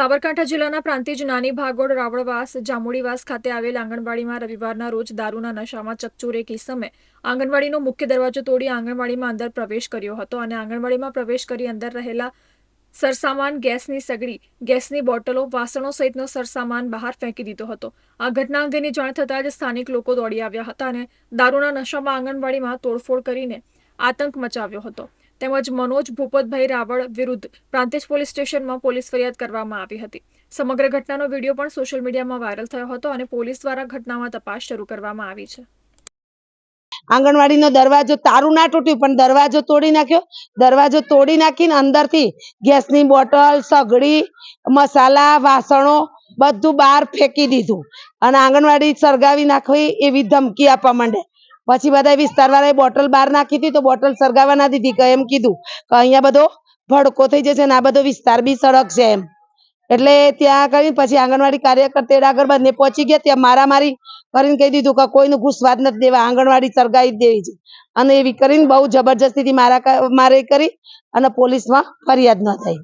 સાબરકાંઠા જિલ્લાના પ્રાંતિજ નાની ભાગોળ રાવળવાસ જામુડીવાસ ખાતે આવેલ આંગણવાડીમાં રવિવારના રોજ દારૂના નશામાં ચકચૂર એક ઇસમે આંગણવાડીનો મુખ્ય દરવાજો તોડી આંગણવાડીમાં અંદર પ્રવેશ કર્યો હતો અને આંગણવાડીમાં પ્રવેશ કરી અંદર રહેલા સરસામાન ગેસની સગડી, ગેસની બોટલો, વાસણો સહિતનો સરસામાન બહાર ફેંકી દીધો હતો. આ ઘટના અંગેની જાણ થતાં જ સ્થાનિક લોકો દોડી આવ્યા હતા અને દારૂના નશામાં આંગણવાડીમાં તોડફોડ કરીને આતંક મચાવ્યો હતો. તેમજ મનોજ ભૂપતભાઈ રાવળ વિરુદ્ધ પ્રાંતિજ પોલીસ સ્ટેશનમાં પોલીસ ફરિયાદ કરવામાં આવી હતી. સમગ્ર ઘટનાનો વીડિયો પણ સોશિયલ મીડિયામાં વાયરલ થયો હતો અને પોલીસ દ્વારા ઘટનામાં તપાસ શરૂ કરવામાં આવી છે. આંગણવાડીનો દરવાજો તારું ના તૂટ્યું, પણ દરવાજો તોડી નાખ્યો. દરવાજો તોડી નાખીને અંદરથી ગેસની બોટલ, સગડી, મસાલા, વાસણો બધું બહાર ફેંકી દીધું. અને આંગણવાડી સળગાવી નાખવી એવી ધમકી આપવા માંડે. પછી બધા વિસ્તારવાળાએ બોટલ બહાર નાખી હતી તો બોટલ સળગાવવા ના દીધી, કે એમ કીધું કે અહીંયા બધો ભડકો થઈ જશે ને આ બધો વિસ્તાર બી સળગશે એમ. એટલે ત્યાં કરીને પછી આંગણવાડી કાર્યકર તેડા આગળ બંને પહોંચી ગયા, ત્યાં મારામારી કરીને કહી દીધું કે કોઈનું ઘૂસવાદ નથી દેવા, આંગણવાડી સળગાવી દેવી છે. અને એવી કરીને બહુ જબરજસ્તીથી મારા મારે કરી અને પોલીસમાં ફરિયાદ નોંધાઈ.